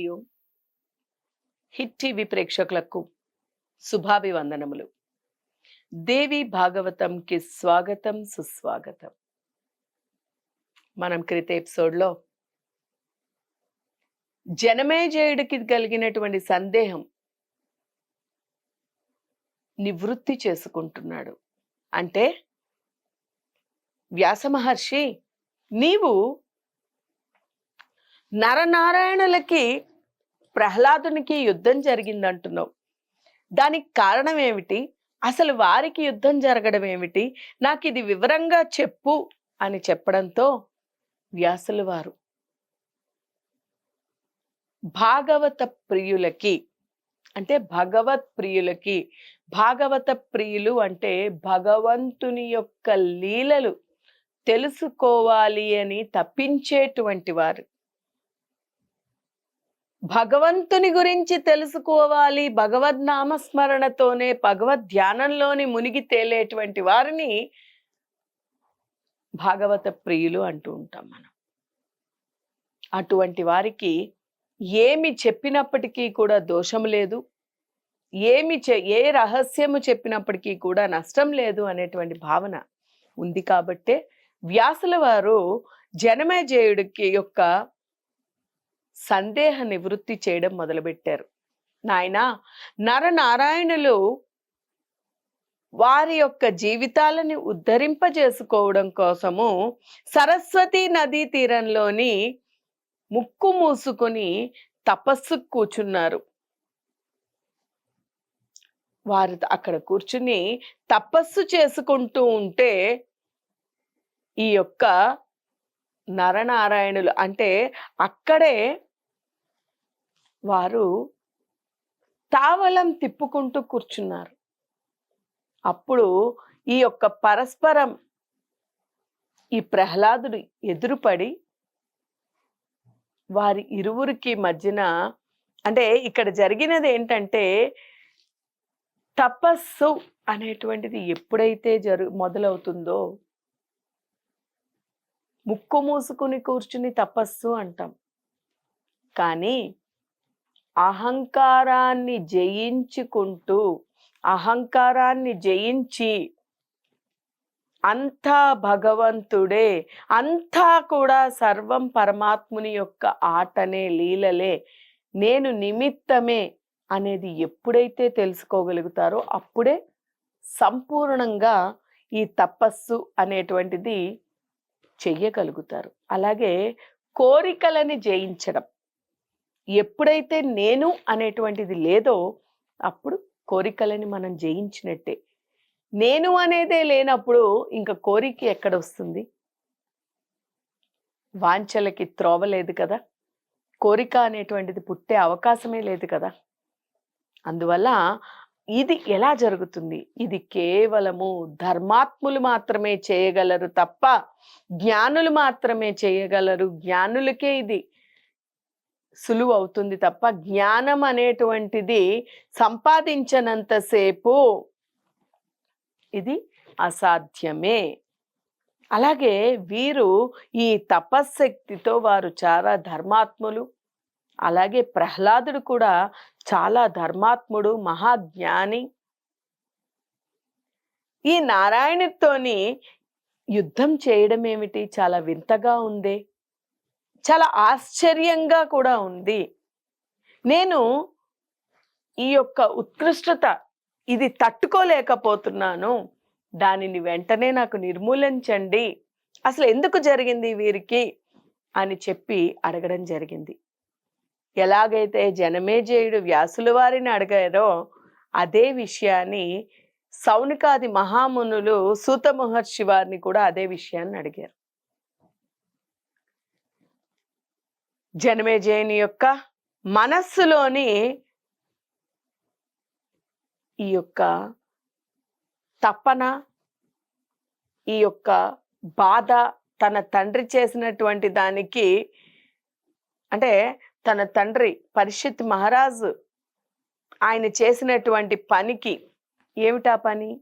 మరియు hit TV ప్రేక్షకులకు శుభాభివందనములు. దేవి భాగవతంకి స్వాగతం సుస్వాగతం. మనం క్రిత ఎపిసోడ్లో జనమేజయుడికి కలిగినటువంటి సందేహం నివృత్తి చేసుకుంటున్నాడు. అంటే వ్యాస మహర్షి నీవు నరనారాయణులకి ప్రహ్లాదునికి యుద్ధం జరిగిందంటున్నావు. దానికి కారణం ఏమిటి? అసలు వారికి యుద్ధం జరగడం ఏమిటి? నాకు ఇది వివరంగా చెప్పు అని చెప్పడంతో వ్యాసులు వారు భాగవత ప్రియులకి అంటే భగవత్ ప్రియులకి భాగవత ప్రియులు అంటే భగవంతుని యొక్క లీలలు తెలుసుకోవాలి అని తప్పించేటువంటి వారు. భగవంతుని గురించి తెలుసుకోవాలి భగవద్ నామస్మరణతోనే భగవద్ ధ్యానంలోని మునిగి తేలేటువంటి వారిని భాగవత ప్రియులు అంటూ ఉంటాం మనం. అటువంటి వారికి ఏమి చెప్పినప్పటికీ కూడా దోషం లేదు. ఏమి ఏ రహస్యము చెప్పినప్పటికీ కూడా నష్టం లేదు అనేటువంటి భావన ఉంది కాబట్టే వ్యాసుల వారు జనమేజయుడికి యొక్క సందేహ నివృత్తి చేయడం మొదలుపెట్టారు. నాయన నరనారాయణులు వారి యొక్క జీవితాలని ఉద్ధరింపజేసుకోవడం కోసము సరస్వతి నదీ తీరంలోని ముక్కు మూసుకొని తపస్సు కూర్చున్నారు వారు అక్కడ కూర్చుని తపస్సు చేసుకుంటూ ఉంటే ఈ యొక్క నరనారాయణులు. అంటే అక్కడే వారు తావలం తిప్పుకుంటూ కూర్చున్నారు. అప్పుడు ఈ యొక్క పరస్పరం ఈ ప్రహ్లాదుడు ఎదురుపడి వారి ఇరువురికి మధ్యన అంటే ఇక్కడ జరిగినది ఏంటంటే తపస్సు అనేటువంటిది ఎప్పుడైతే జరు మొదలవుతుందో ముక్కు మూసుకుని కూర్చుని తపస్సు అంటాం. కానీ అహంకారాన్ని జయించుకుంటూ అహంకారాన్ని జయించి అంతా భగవంతుడే అంతా కూడా సర్వం పరమాత్ముని యొక్క ఆటనే లీలలే నేను నిమిత్తమే అనేది ఎప్పుడైతే తెలుసుకోగలుగుతారో అప్పుడే సంపూర్ణంగా ఈ తపస్సు అనేటువంటిది చెయ్యగలుగుతారు. అలాగే కోరికలని జయించడం. ఎప్పుడైతే నేను అనేటువంటిది లేదో అప్పుడు కోరికలని మనం జయించినట్టే. నేను అనేదే లేనప్పుడు ఇంకా కోరిక ఎక్కడ వస్తుంది వాంఛలకి త్రోవ లేదు కదా. కోరిక అనేటువంటిది పుట్టే అవకాశమే లేదు కదా. అందువల్ల ఇది ఎలా జరుగుతుంది? ఇది కేవలము ధర్మాత్ములు మాత్రమే చేయగలరు తప్ప జ్ఞానులు మాత్రమే చేయగలరు. జ్ఞానులకే ఇది సులువు అవుతుంది తప్ప జ్ఞానం అనేటువంటిది సంపాదించనంతసేపు ఇది అసాధ్యమే. అలాగే వీరు ఈ తపశ్శక్తితో వారు చాలా ధర్మాత్ములు. అలాగే ప్రహ్లాదుడు కూడా చాలా ధర్మాత్ముడు మహాజ్ఞాని. ఈ నారాయణుడితోని యుద్ధం చేయడం ఏమిటి చాలా వింతగా ఉంది. చాలా ఆశ్చర్యంగా కూడా ఉంది. నేను ఈ యొక్క ఉత్కృష్టత ఇది తట్టుకోలేకపోతున్నాను. దానిని వెంటనే నాకు నిర్మూలించండి అసలు ఎందుకు జరిగింది వీరికి? అని చెప్పి అడగడం జరిగింది. ఎలాగైతే జనమేజయుడు వ్యాసుల వారిని అడిగారో అదే విషయాన్ని సౌనికాది మహామునులు సూత మహర్షి వారిని కూడా అదే విషయాన్ని అడిగారు. జనమేజయుని యొక్క మనస్సులోని ఈ యొక్క తపన ఈ యొక్క బాధ తన తండ్రి చేసినటువంటి దానికి అంటే తన తండ్రి పరిషత్ మహారాజు ఆయన చేసినటువంటి పనికి ఏమిటా పని?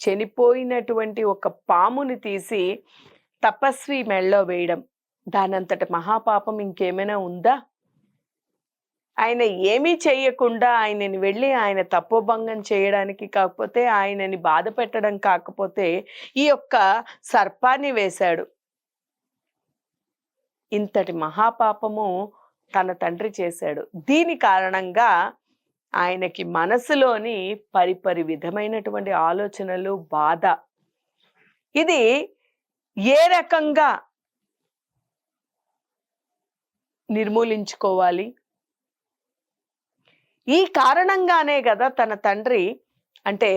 చనిపోయినటువంటి ఒక పాముని తీసి తపస్వి మెళ్ళో వేయడం. దానంతటి మహాపాపం ఇంకేమైనా ఉందా? ఆయన ఏమీ చేయకుండా ఆయనని వెళ్ళి ఆయన తపోభంగం చేయడానికి కాకపోతే ఆయనని బాధ పెట్టడం కాకపోతే ఈ యొక్క సర్పాన్ని వేశాడు. ఇంతటి మహాపాపము తన తండ్రి చేశాడు. దీని కారణంగా ఆయనకి మనసులోని పరిపరి విధమైనటువంటి ఆలోచనలు బాధ. ఇది ఏ రకంగా నిర్మూలించుకోవాలి? ఈ కారణంగానే కదా తన తండ్రి అంటే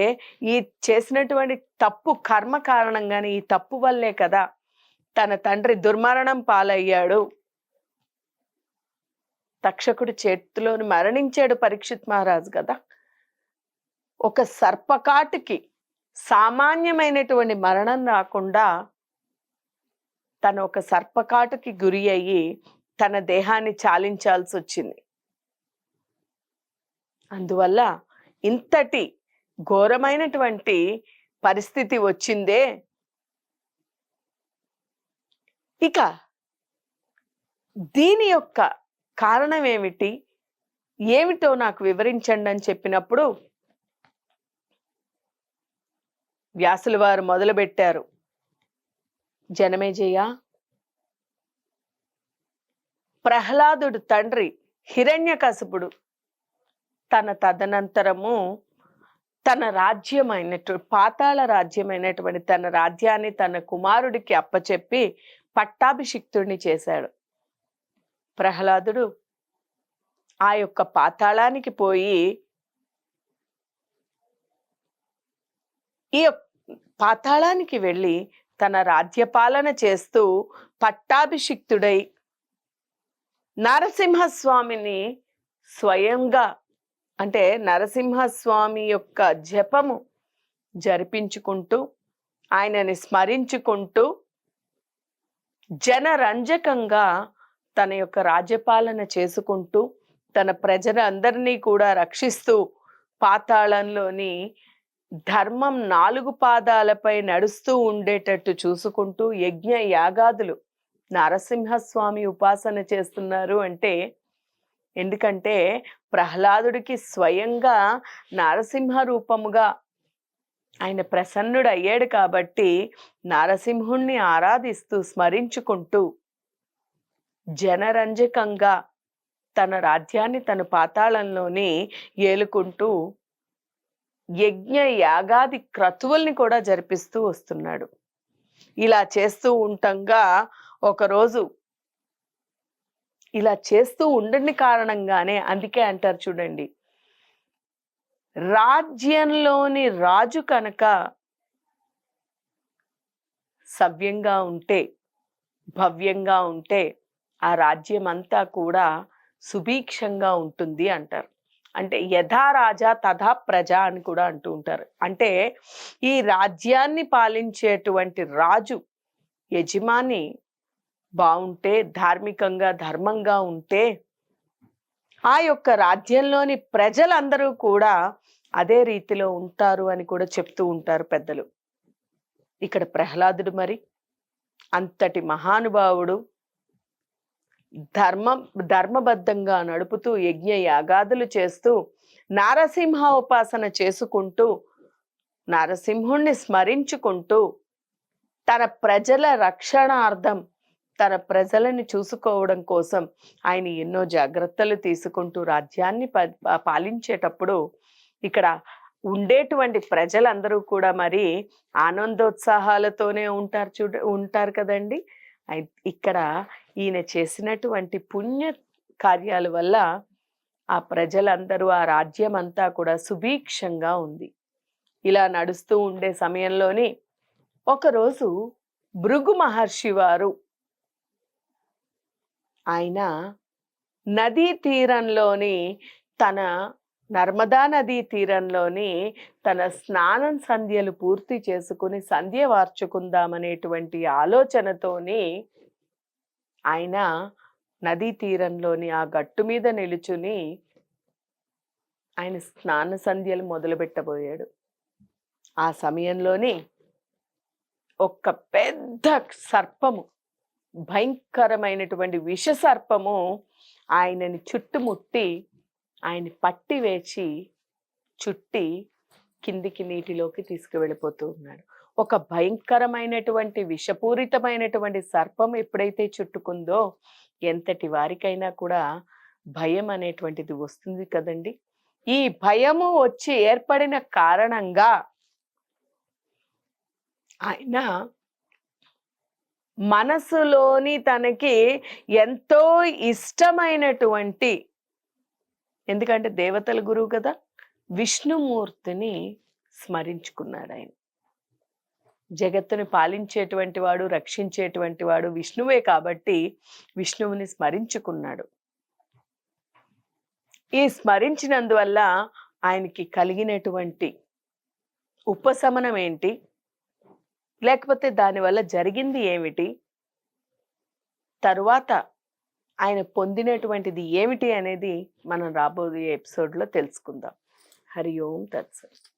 ఈ చేసినటువంటి తప్పు కర్మ కారణంగానే ఈ తప్పు వల్లే కదా తన తండ్రి దుర్మరణం పాలయ్యాడు. తక్షకుడి చేతిలోని మరణించాడు పరీక్షిత్ మహారాజు కదా. ఒక సర్పకాటికి సామాన్యమైనటువంటి మరణం రాకుండా తను ఒక సర్పకాటుకి గురి అయ్యి తన దేహాన్ని చాలించాల్సి వచ్చింది. అందువల్ల ఇంతటి ఘోరమైనటువంటి పరిస్థితి వచ్చిందే. ఇక దీని యొక్క కారణం ఏమిటి ఏమిటో నాకు వివరించండి అని చెప్పినప్పుడు వ్యాసులు వారు మొదలుపెట్టారు జనమేజయ ప్రహ్లాదుడు తండ్రి హిరణ్యకశపుడు తన తదనంతరము తన రాజ్యమైనటువంటి పాతాళ రాజ్యమైనటువంటి తన రాజ్యాన్ని తన కుమారుడికి అప్పచెప్పి పట్టాభిషిక్తుడిని చేశాడు. ప్రహ్లాదుడు ఆ యొక్క పాతాళానికి పోయి ఈ పాతాళానికి వెళ్ళి తన రాజ్యపాలన చేస్తూ పట్టాభిషిక్తుడై నరసింహస్వామిని స్వయంగా అంటే నరసింహస్వామి యొక్క జపము జరిపించుకుంటూ ఆయనని స్మరించుకుంటూ జనరంజకంగా తన యొక్క రాజ్యపాలన చేసుకుంటూ తన ప్రజలందరినీ కూడా రక్షిస్తూ పాతాళంలోని ధర్మం నాలుగు పాదాలపై నడుస్తూ ఉండేటట్టు చూసుకుంటూ యజ్ఞ యాగాదులు నరసింహస్వామి ఉపాసన చేస్తున్నారు అంటే ఎందుకంటే ప్రహ్లాదుడికి స్వయంగా నరసింహ రూపముగా ఆయన ప్రసన్నుడు అయ్యాడు కాబట్టి నరసింహుణ్ణి ఆరాధిస్తూ స్మరించుకుంటూ జనరంజకంగా తన రాజ్యాన్ని తన పాతాళంలోని ఏలుకుంటూ యజ్ఞ యాగాది క్రతువుల్ని కూడా జరిపిస్తూ వస్తున్నాడు. ఇలా చేస్తూ ఉంటంగా ఒకరోజు ఇలా చేస్తూ ఉండని కారణంగానే అందుకే అంటారు చూడండి. రాజ్యంలోని రాజు కనుక సవ్యంగా ఉంటే భవ్యంగా ఉంటే ఆ రాజ్యం అంతా కూడా సుభీక్షంగా ఉంటుంది అంటారు. అంటే యథా రాజా తథా ప్రజ అని కూడా అంటూ ఉంటారు. అంటే ఈ రాజ్యాన్ని పాలించేటువంటి రాజు యజమాని బాగుంటే ధార్మికంగా ధర్మంగా ఉంటే ఆ యొక్క రాజ్యంలోని ప్రజలందరూ కూడా అదే రీతిలో ఉంటారు అని కూడా చెప్తూ ఉంటారు పెద్దలు. ఇక్కడ ప్రహ్లాదుడు మరి అంతటి మహానుభావుడు ధర్మం ధర్మబద్ధంగా నడుపుతూ యజ్ఞ యాగాదులు చేస్తూ నారసింహ ఉపాసన చేసుకుంటూ నరసింహుణ్ణి స్మరించుకుంటూ తన ప్రజల రక్షణార్థం తన ప్రజలను చూసుకోవడం కోసం ఆయన ఎన్నో జాగ్రత్తలు తీసుకుంటూ రాజ్యాన్ని ప- పాలించేటప్పుడు ఇక్కడ ఉండేటువంటి ప్రజలందరూ కూడా మరి ఆనందోత్సాహాలతోనే ఉంటారు చూడ ఉంటారు కదండి. ఇక్కడ ఈయన చేసినటువంటి పుణ్య కార్యాల వల్ల ఆ ప్రజలందరూ ఆ రాజ్యం అంతా కూడా సుభీక్షంగా ఉంది. ఇలా నడుస్తూ ఉండే సమయంలోని ఒకరోజు భృగు మహర్షి వారు ఆయన నదీ తీరంలోని తన నర్మదా నదీ తీరంలోని తన స్నానం సంధ్యలు పూర్తి చేసుకుని సంధ్య వార్చుకుందామనేటువంటి ఆలోచనతోని ఆయన నదీ తీరంలోని ఆ గట్టు మీద నిలుచుని ఆయన స్నాన సంధ్యలు మొదలు పెట్టబోయాడు ఆ సమయంలోని ఒక పెద్ద సర్పము భయంకరమైనటువంటి విష సర్పము ఆయనని చుట్టుముట్టి ఆయన పట్టి వేచి చుట్టి కిందికి నీటిలోకి తీసుకువెళ్ళిపోతూ ఉన్నాడు. ఒక భయంకరమైనటువంటి విషపూరితమైనటువంటి సర్పం ఎప్పుడైతే చుట్టుకుందో ఎంతటి వారికైనా కూడా భయం అనేటువంటిది వస్తుంది కదండి. ఈ భయము వచ్చి ఏర్పడిన కారణంగా ఆయన మనసులోని తనకి ఎంతో ఇష్టమైనటువంటి ఎందుకంటే దేవతల గురువు కదా విష్ణుమూర్తిని స్మరించుకున్నాడు ఆయన జగత్తుని పాలించేటువంటి వాడు రక్షించేటువంటి వాడు విష్ణువే కాబట్టి విష్ణువుని స్మరించుకున్నాడు. ఈ స్మరించినందువల్ల ఆయనకి కలిగినటువంటి ఉపశమనం ఏంటి? లేకపోతే దానివల్ల జరిగింది ఏమిటి? తరువాత ఆయన పొందినటువంటిది ఏమిటి అనేది మనం రాబోయే ఎపిసోడ్లో తెలుసుకుందాం. హరి ఓం తత్సత్